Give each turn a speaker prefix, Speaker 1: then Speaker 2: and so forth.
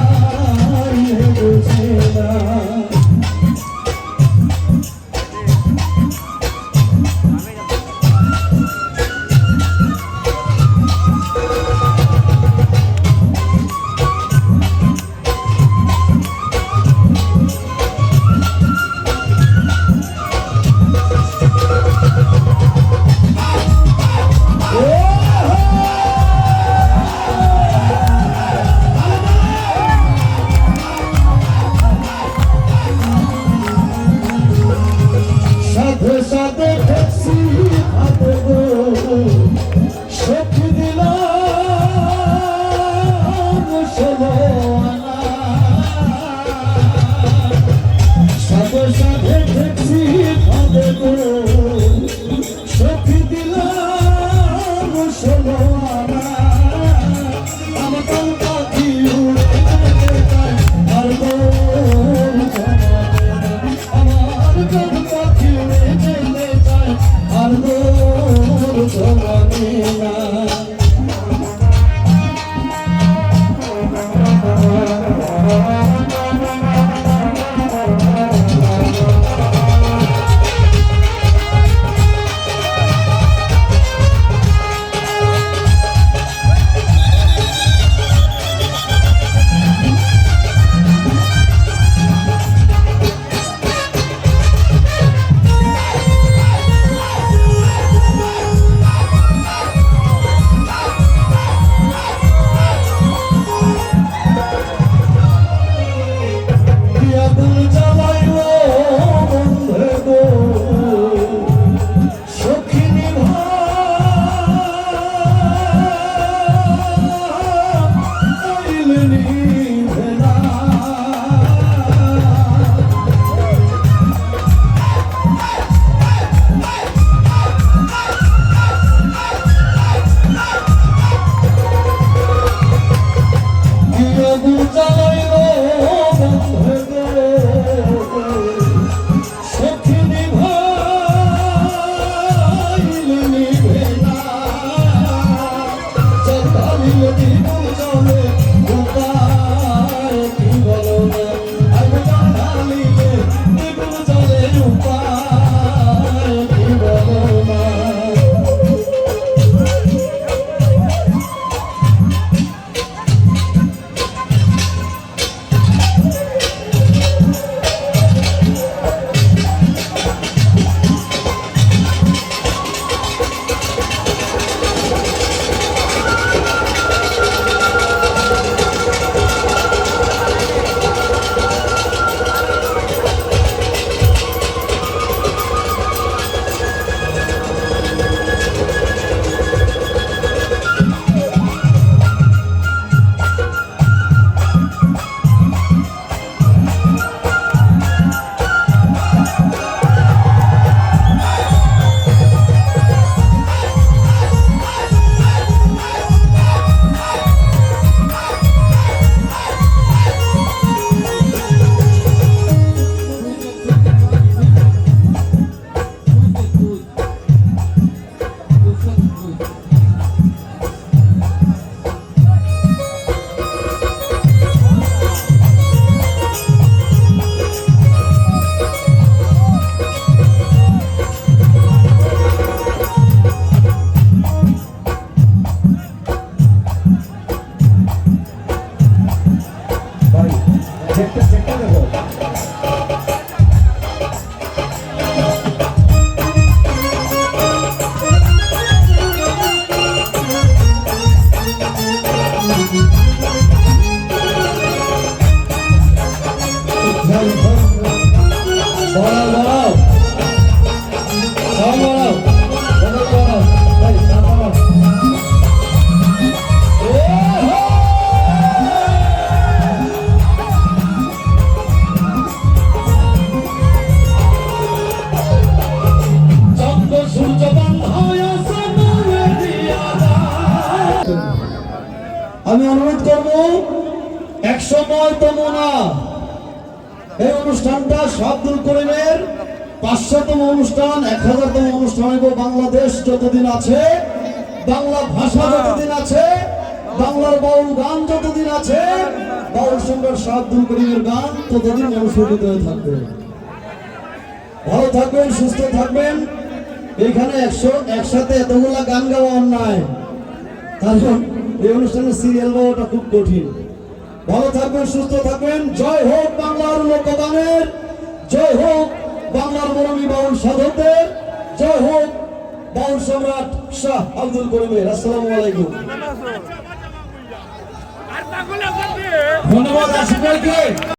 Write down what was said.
Speaker 1: পাগল মনে কোথায় বুঝে না সাধে অনুরোধ করব নয়তম না। এই অনুষ্ঠানটা শাব্দুল করিমের পাঁচশোতম অনুষ্ঠান এক হাজারতম অনুষ্ঠান এবং বাংলাদেশ যতদিন আছে, বাংলা ভাষা যতদিন আছে, বাংলার বাউল গান যতদিন আছে, বাউল সম্রাট শাহ আব্দুল করিমের গান ততদিন মানুষের হৃদয়ে থাকবে। ভালো থাকবেন, সুস্থ থাকবেন। এখানে একশো, একসাথে এতগুলা গান গাওয়া অন্যায়। কারণ এই অনুষ্ঠানের সিরিয়াল গাওয়াটা খুব কঠিন। ভালো থাকবেন সুস্থ থাকবেন। জয় হোক বাংলার লোকগানের জয় হোক বাংলার মরমী বাউল সাধকদের জয় হোক বাউল সম্রাট শাহ আব্দুল করিমের। আসসালামু আলাইকুম। ধন্যবাদ আশিফ